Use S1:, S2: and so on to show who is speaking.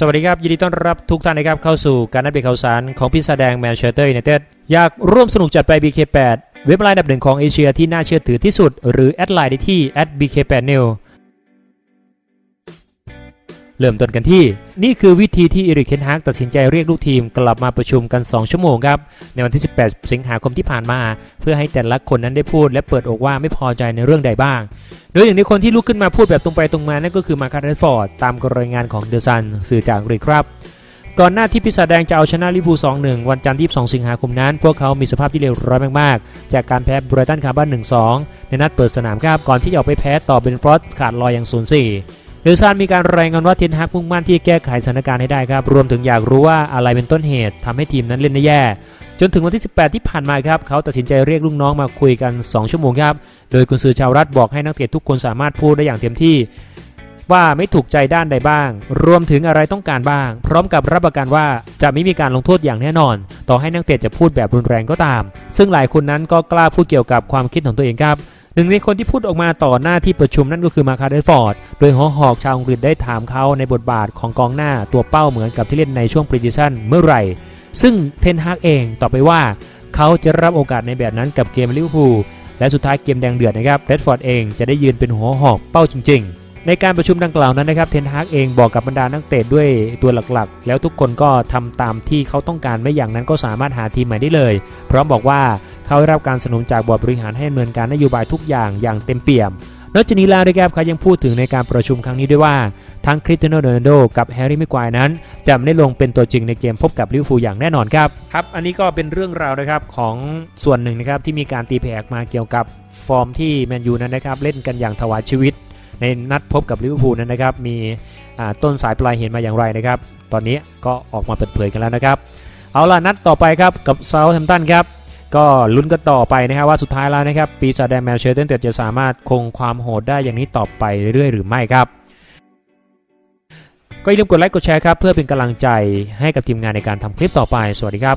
S1: สวัสดีครับ ยินดีต้อนรับทุกท่านนะครับเข้าสู่การนัดเบรข่าวสารของพิษแดงแมนเชสเตอร์ยูไนเต็ดอยากร่วมสนุกจัดไป BK8 เว็บไลน์ดับหนึ่งของเอเชียที่น่าเชื่อถือที่สุด หรือแอดไลน์ได้ที่ @bk8new เริ่มต้นกันที่ นี่คือวิธีที่เอริกเคนฮากตัดสินใจเรียกลูกทีมกลับมาประชุมกัน 2 ชั่วโมงครับ ในวันที่ 18 สิงหาคมที่ผ่านมา เพื่อให้แต่ละคนนั้นได้พูดและเปิดอกว่าไม่พอใจในเรื่องใดบ้าง โดยอย่างในคนที่ลุกขึ้นมาพูดแบบตรงไปตรงมานั่นก็คือมาคาร์เรฟอร์ดตามรายงานของเดอะซันสื่อจากอังกฤษครับก่อนหน้าที่ปีศาแดงจะเอาชนะลิเวอร์พูล2-1 วันจันทร์ที่ 2 สิงหาคมนั้น พวกเขามีสภาพที่เลวร้ายมากๆ จากการแพ้บรตันคาร์บัน1-2 ในนัดเปิดสนามครับก่อนที่จะออกไปแพ้ต่อเบนฟรอสขาดลอยอย่าง 0-4 เดลซานมีการรายงานว่าเทนฮากมุ่งมั่นที่จะแก้ไขสถานการณ์ให้ได้ครับ รวมถึงอยากรู้ว่าอะไรเป็นต้นเหตุทำให้ทีมนั้นเล่นได้แย่ จนถึงวันที่ 18 ที่ผ่านมาครับ เขาตัดสินใจเรียกลูกน้องมาคุยกัน 2 ชั่วโมงครับ โดยกุนซือชาวรัฐบอกให้นักเตะทุกคนสามารถพูดได้อย่างเต็มที่ ว่าไม่ถูกใจด้านใดบ้าง รวมถึงอะไรต้องการบ้าง พร้อมกับรับประกันว่าจะไม่มีการลงโทษอย่างแน่นอน ต่อให้นักเตะจะพูดแบบรุนแรงก็ตาม ซึ่งหลายคนนั้นก็กล้าพูดเกี่ยวกับความคิดของตัวเองครับ หนึ่งในคนที่พูดออกมาต่อหน้าที่ประชุมนั่นก็คือมาคาเดนฟอร์ด โดยหอหอกชาวอังกฤษได้ถามเขาในบทบาทของกองหน้าตัวเป้าเหมือนกับที่เล่นในช่วงปรีซิชั่นเมื่อไหร่ ซึ่งเทนฮากเองตอบไปว่า เขาจะรับโอกาสในแบบนั้นกับเกมลิเวอร์พูลและสุดท้ายเกมแดงเดือดนะครับเรดฟอร์ดเองจะได้ยืนเป็นหัวหอกเป้าจริง ๆ ในการประชุมดังกล่าวนั้นนะครับเทนฮากเองบอกกับบรรดานักเตะด้วยตัวหลักๆ แล้วทุกคนก็ทำตามที่เขาต้องการไม่อย่างนั้นก็สามารถหาทีมใหม่ได้เลย พร้อมบอกว่า เขาได้รับการสนับสนุนจากบอร์ดบริหารให้ดำเนินการนโยบายทุกอย่างอย่างเต็มเปี่ยมนอกจากนี้แล้วนะครับเขายังพูดถึงในการประชุมครั้งนี้ด้วยว่า ทั้งคริสเตียโนโรนัลโดกับแฮร์รี่มิกวายนั้น จะไม่ได้ลงเป็นตัวจริงในเกมพบกับลิเวอร์พูลอย่างแน่นอนครับครับ อันนี้ก็เป็นเรื่องราวนะครับของส่วนหนึ่งนะครับที่มีการตีแผ่มาเกี่ยวกับฟอร์มที่แมนยูนั้นนะครับเล่นกันอย่างถวายชีวิต ในนัดพบกับลิเวอร์พูลนั้นนะครับมีต้นสายปลายเหตุมาอย่างไรนะครับตอนนี้ก็ออกมาเปิดเผยกันแล้วนะครับเอาล่ะนัดต่อไปครับกับเซาท์แฮมป์ตันครับ ก็ลุ้นกันต่อไปนะครับว่าสุดท้ายแล้วนะครับปีศาจแดงแมนเชสเตอร์เต็ดจะสามารถคงความโหดได้อย่างนี้ต่อไปเรื่อยๆหรือไม่ครับก็อย่าลืมกดไลค์กดแชร์ครับเพื่อเป็นกำลังใจให้กับทีมงานในการทำคลิปต่อไป สวัสดีครับ